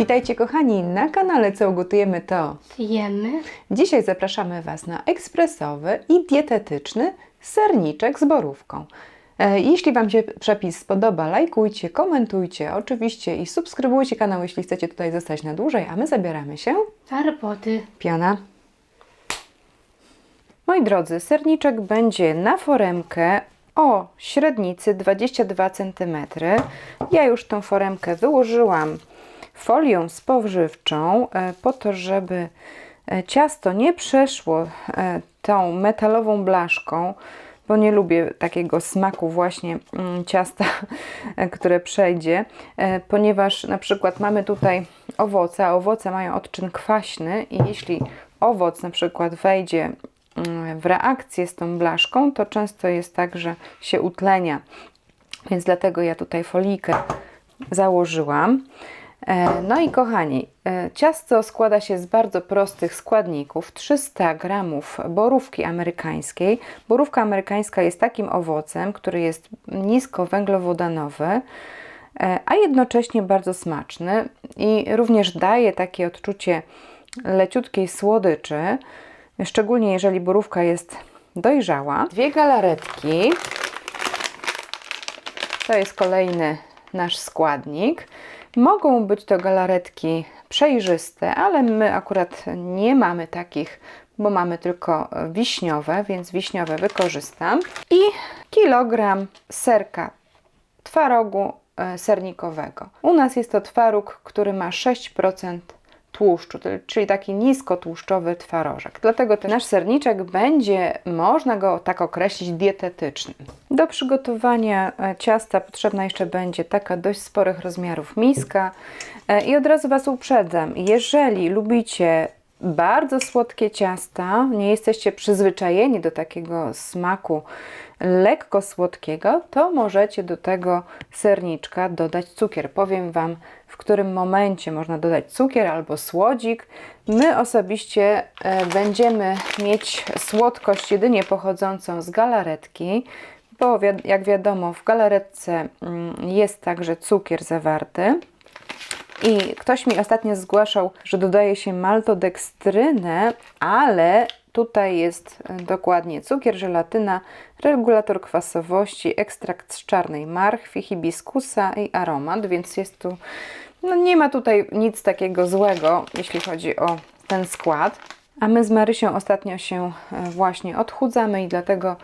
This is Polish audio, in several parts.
Witajcie kochani na kanale Co ugotujemy to. Jemy. Dzisiaj zapraszamy Was na ekspresowy i dietetyczny serniczek z borówką. E, Jeśli Wam się przepis spodoba, lajkujcie, komentujcie oczywiście i subskrybujcie kanał, jeśli chcecie tutaj zostać na dłużej, a my zabieramy się Do roboty. piana. Moi drodzy, serniczek będzie na foremkę o średnicy 22 cm. Ja już tą foremkę wyłożyłam folią spożywczą e, po to, żeby e, ciasto nie przeszło e, tą metalową blaszką, bo nie lubię takiego smaku właśnie mm, ciasta, które przejdzie, ponieważ na przykład mamy tutaj owoce, a owoce mają odczyn kwaśny i jeśli owoc na przykład wejdzie mm, w reakcję z tą blaszką, to często jest tak, że się utlenia. Więc dlatego ja tutaj folijkę założyłam. E, No i kochani, e, ciasto składa się z bardzo prostych składników. 300 gramów borówki amerykańskiej. Borówka amerykańska jest takim owocem, który jest nisko węglowodanowy, e, a jednocześnie bardzo smaczny i również daje takie odczucie leciutkiej słodyczy, szczególnie jeżeli borówka jest dojrzała. Dwie galaretki. To jest kolejny nasz składnik. Mogą być to galaretki przejrzyste, ale my akurat nie mamy takich, bo mamy tylko wiśniowe, więc wiśniowe wykorzystam. I kilogram serka twarogu e, sernikowego. U nas jest to twaróg, który ma 6% tłuszczu, czyli taki niskotłuszczowy twarożek. Dlatego ten nasz serniczek będzie, można go tak określić, dietetycznym. Do przygotowania e, ciasta potrzebna jeszcze będzie taka dość sporych rozmiarów miska. E, I od razu Was uprzedzam, jeżeli lubicie bardzo słodkie ciasta, nie jesteście przyzwyczajeni do takiego smaku lekko słodkiego, to możecie do tego serniczka dodać cukier. Powiem Wam, w którym momencie można dodać cukier albo słodzik. My osobiście e, będziemy mieć słodkość jedynie pochodzącą z galaretki, bo jak wiadomo, w galaretce mm, jest także cukier zawarty. I ktoś mi ostatnio zgłaszał, że dodaje się maltodekstrynę, ale tutaj jest e, dokładnie cukier, żelatyna, regulator kwasowości, ekstrakt z czarnej marchwi, hibiskusa i aromat, więc jest tu, no nie ma tutaj nic takiego złego, jeśli chodzi o ten skład. A my z Marysią ostatnio się e, właśnie odchudzamy i dlatego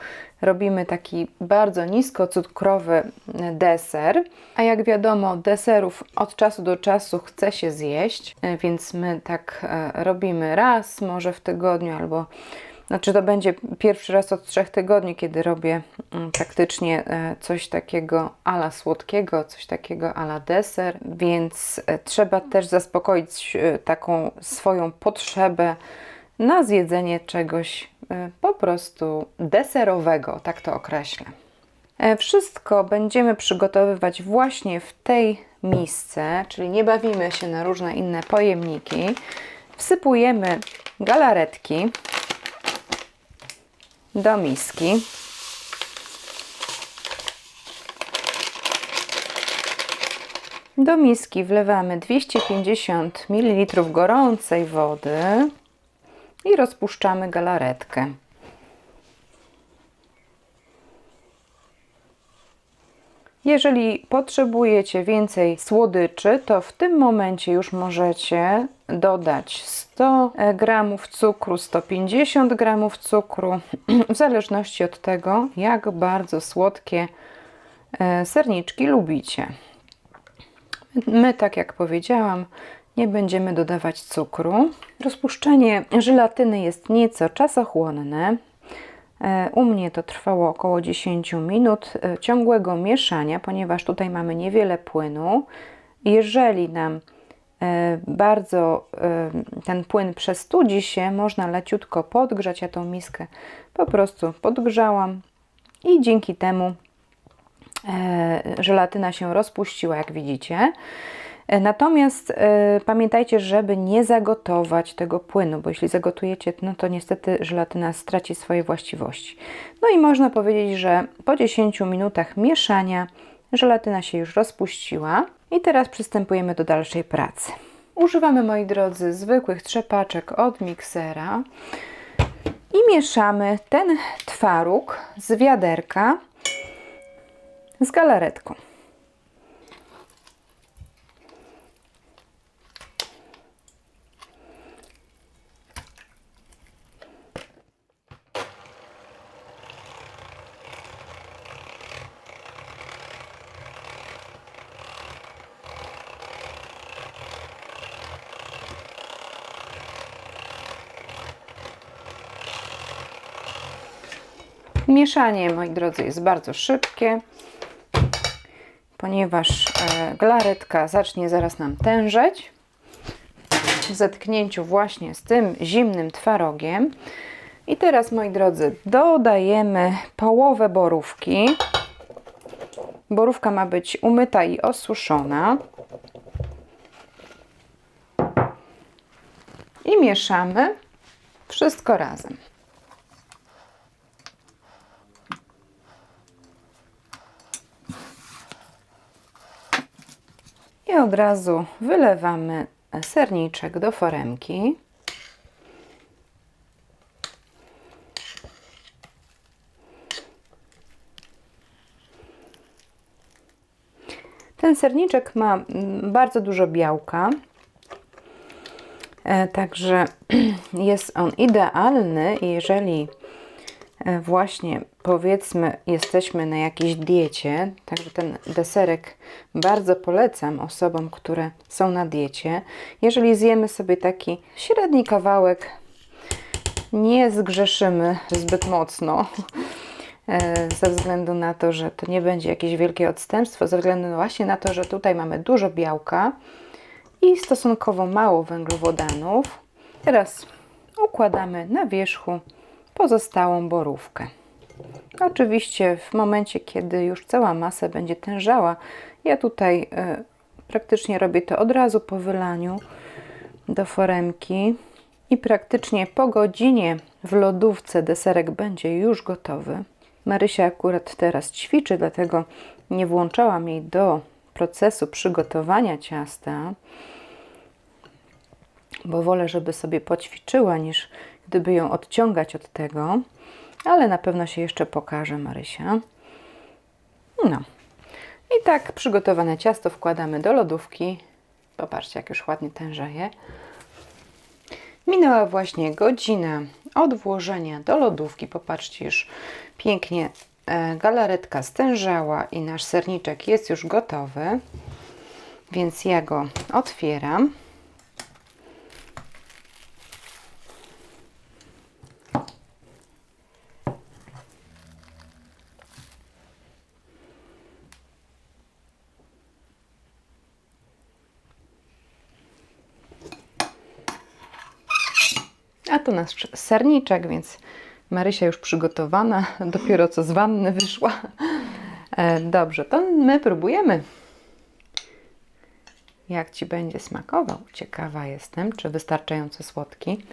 robimy taki bardzo niskocukrowy e, deser. A jak wiadomo, deserów od czasu do czasu chce się zjeść, e, więc my tak robimy raz, może w tygodniu, albo znaczy to będzie pierwszy raz od trzech tygodni, kiedy robię mm, praktycznie coś takiego ala słodkiego, coś takiego ala deser, więc trzeba też zaspokoić taką swoją potrzebę na zjedzenie czegoś e, po prostu deserowego, tak to określę. E, Wszystko będziemy przygotowywać właśnie w tej misce, czyli nie bawimy się na różne inne pojemniki. Wsypujemy galaretki do miski. Do miski wlewamy 250 ml gorącej wody i rozpuszczamy galaretkę. Jeżeli potrzebujecie więcej słodyczy, to w tym momencie już możecie dodać 100 gramów cukru, 150 gramów cukru, w zależności od tego, jak bardzo słodkie e, serniczki lubicie. My, tak jak powiedziałam, nie będziemy dodawać cukru. Rozpuszczenie żelatyny jest nieco czasochłonne. E, U mnie to trwało około 10 minut e, ciągłego mieszania, ponieważ tutaj mamy niewiele płynu. Jeżeli nam e, bardzo ten płyn przestudzi się, można leciutko podgrzać. Ja tą miskę po prostu podgrzałam i dzięki temu żelatyna się rozpuściła, jak widzicie. E, Natomiast e, pamiętajcie, żeby nie zagotować tego płynu, bo jeśli zagotujecie, no to niestety żelatyna straci swoje właściwości. No i można powiedzieć, że po 10 minutach mieszania żelatyna się już rozpuściła i teraz przystępujemy do dalszej pracy. Używamy, moi drodzy, zwykłych trzepaczek od miksera i mieszamy ten twaróg z wiaderka z galaretką. Mieszanie, moi drodzy, jest bardzo szybkie, ponieważ e, galaretka zacznie zaraz nam tężeć w zetknięciu właśnie z tym zimnym twarogiem. I teraz, moi drodzy, dodajemy połowę borówki. Borówka ma być umyta i osuszona. I mieszamy wszystko razem. I od razu wylewamy serniczek do foremki. Ten serniczek ma mm, bardzo dużo białka, e, także jest on idealny, jeżeli właśnie powiedzmy jesteśmy na jakiejś diecie, także ten deserek bardzo polecam osobom, które są na diecie. Jeżeli zjemy sobie taki średni kawałek, nie zgrzeszymy zbyt mocno, e, ze względu na to, że to nie będzie jakieś wielkie odstępstwo, ze względu właśnie na to, że tutaj mamy dużo białka i stosunkowo mało węglowodanów. Teraz układamy na wierzchu pozostałą borówkę. Oczywiście w momencie, kiedy już cała masa będzie tężała, ja tutaj y, praktycznie robię to od razu po wylaniu do foremki i praktycznie po godzinie w lodówce deserek będzie już gotowy. Marysia akurat teraz ćwiczy, dlatego nie włączałam jej do procesu przygotowania ciasta, bo wolę, żeby sobie poćwiczyła, niż gdyby ją odciągać od tego ale na pewno się jeszcze pokaże Marysia. No. I tak przygotowane ciasto wkładamy do lodówki. Popatrzcie, jak już ładnie tężeje. Minęła właśnie godzina od włożenia do lodówki. Popatrzcie, już pięknie e, galaretka stężała i nasz serniczek jest już gotowy. Więc ja go otwieram. Tu nasz serniczek, więc Marysia już przygotowana, dopiero co z wanny wyszła. E, Dobrze, to my próbujemy. Jak Ci będzie smakował? Ciekawa jestem, czy wystarczająco słodki.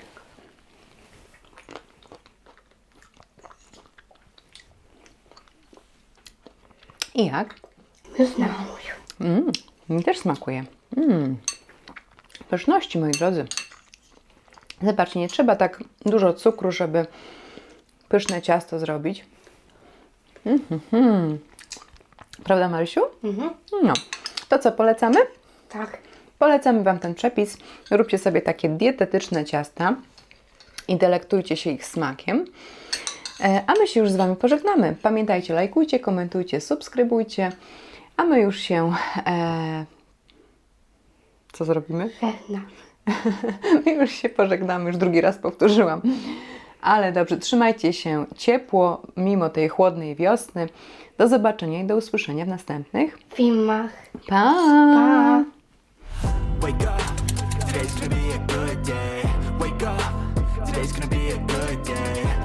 I jak? Mm, mi też smakuje. Mm. Pyszności, moi drodzy. Zobaczcie, nie trzeba tak dużo cukru, żeby pyszne ciasto zrobić. Mhm. Prawda, Marysiu? Mhm. No. To co, polecamy? Tak. Polecamy Wam ten przepis. Róbcie sobie takie dietetyczne ciasta i delektujcie się ich smakiem. E, A my się już z Wami pożegnamy. Pamiętajcie, lajkujcie, komentujcie, subskrybujcie. A my już się. E... Co zrobimy? Pewna. My już się pożegnamy, już drugi raz powtórzyłam. Ale dobrze, trzymajcie się ciepło mimo tej chłodnej wiosny. Do zobaczenia i do usłyszenia w następnych. Filmach. Pa! Pa! Wake up,